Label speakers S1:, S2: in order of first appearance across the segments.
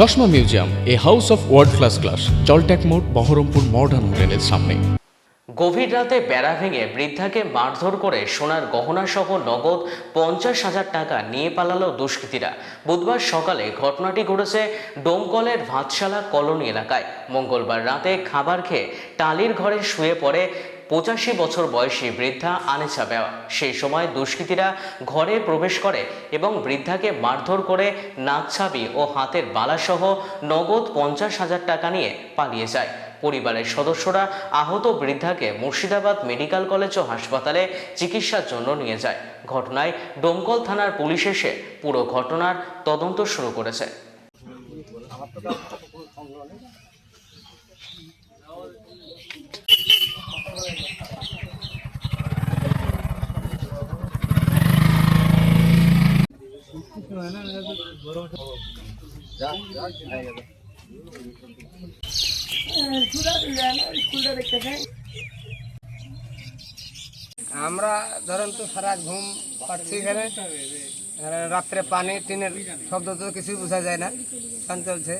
S1: চশমা museum, a house of world class class জলট্যাক মোড়, Baharampur modern হোটেলের সামনে।
S2: গভীর রাতে বেড়া ভেঙে বৃদ্ধাকে মারধর করে সোনার গহনা সহ নগদ পঞ্চাশ হাজার টাকা নিয়ে পালালো দুষ্কৃতীরা। বুধবার সকালে ঘটনাটি ঘটেছে ডোমকলের ভাতশালা কলোনি এলাকায়। মঙ্গলবার রাতে খাবার খেয়ে টালির ঘরে শুয়ে পড়ে পঁচাশি বছর বয়সী বৃদ্ধা আনেছা বেওয়া সেই সময় দুষ্কৃতীরা ঘরে প্রবেশ করে এবং বৃদ্ধাকে মারধর করে নাক ছাবি ও হাতের বালাসহ নগদ পঞ্চাশ হাজার টাকা নিয়ে পালিয়ে যায়। পরিবারের সদস্যরা আহত বৃদ্ধাকে মুর্শিদাবাদ মেডিকেল কলেজ ও হাসপাতালে চিকিৎসার জন্য নিয়ে যায়। ঘটনায় ডোমকল থানার পুলিশ এসে পুরো ঘটনার তদন্ত শুরু করেছে।
S3: আমরা ধরেন তো সারা ঘুম পাচ্ছি এখানে। রাত্রে পানি টিনের শব্দ তো কিছুই বোঝা যায় না। ফান চলছে।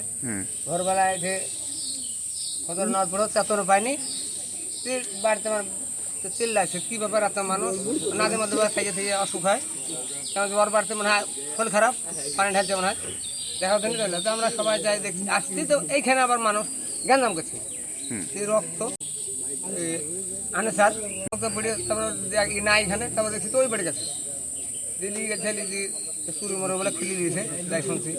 S3: ভোরবেলায় এসে খবর নেওয়ার পরেও চেতন পাইনি। বাড়িতে আমার তো চিল্লাইছে কী ব্যাপার এত মানুষ? মাঝে মধ্যে বা থেকে থেকে অসুখ হয়। কারণ ওর বাড়িতে মনে হয় শরীর খারাপ পানি ঢালছে মনে হয়। দেখা দিন তো আমরা সবাই যাই দেখছি আসছি তো এইখানে আবার মানুষ গ্যাঞ্জাম করছে। রক্ত আনে স্যার। ওকে পড়ে তারপরে দেখ- না এখানে তারপরে দেখছি তো ওই বেড়ে গেছে। দিল্লি গেছে শুরু মরে বলে খুলে দিয়েছে যাই শুনছি।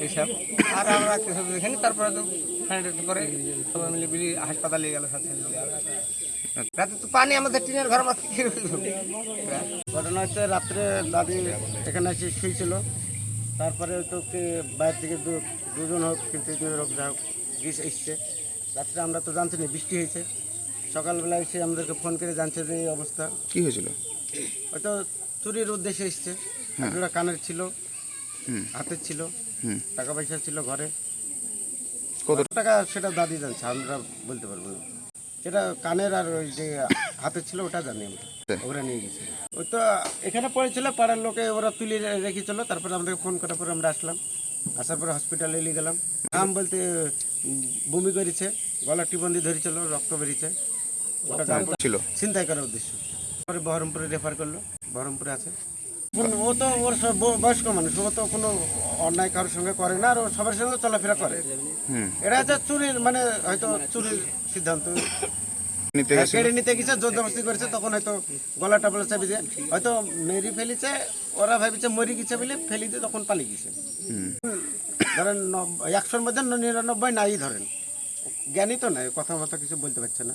S3: এইসব আর আমরা কিছু দেখিনি তারপরে তো হান্ড্রেড করে সবাই মিলে বিলি হাসপাতালে গেল সাথে। রাতে তো পানি আমাদের টিনের ঘর কি
S4: ঘটনা হচ্ছে রাত্রে দাদি এখানে এসে শুয়েছিল তারপরে তো কে বাইরে থেকে দু- দুজন হোক কিন্তু দুজন হোক যা হোক গ্রীষ এসছে। রাত্রে আমরা তো জানছি না বৃষ্টি হয়েছে। সকালবেলা এসে আমাদেরকে ফোন করে জানছে যে অবস্থা।
S5: কি হয়েছিল?
S4: হয়তো চুরির উদ্দেশ্যে এসছে। দুটা কানের ছিল হাতের ছিল টাকা পয়সা ছিল ঘরে।
S5: কত
S4: টাকা সেটা দাদি জানছে আমরা বলতে পারব না। সেটা কানের আর ওই যে হাতের ছিল ওটা জানি আমরা। ওরা নিয়ে গেছে। ওই তো এখানে পড়েছিল পাড়ার লোকে ওরা তুলে রেখেছিল তারপরে আমাদেরকে ফোন করার পরে আমরা আসলাম। আসার পরে হসপিটালে নিয়ে গেলাম। নাম বলতে বমি করেছে গলা টিবন্দি ধরেছিল রক্ত বেরিয়েছে। ওটা
S5: ছিল।
S4: চিন্তাই করার উদ্দেশ্য। পরে বহরমপুরে রেফার করল বহরমপুরে আছে। ও তো ওর বয়স্ক মানুষ ও তো কোনো অন্যায় কারোর সঙ্গে করে না আর ও সবার সঙ্গে চলাফেরা করে। এটা হচ্ছে চুরির মানে হয়তো চুরির সিদ্ধান্ত।
S5: নিতে
S4: হ্যাঁ, কেড়ে নিতে গেছে করেছে তখন হয়তো গলা টাবলা চাপি দিয়ে হয়তো মেরি ফেলিছে ওরা ভাবিছে মরি গেছে বলে ফেলি দিয়ে তখন পালিয়ে গেছে। ধরেন একশোর মধ্যে নিরানব্বই নাই ধরেন। জ্ঞানী তো নাই কথা মতো কিছু বলতে পারছে না।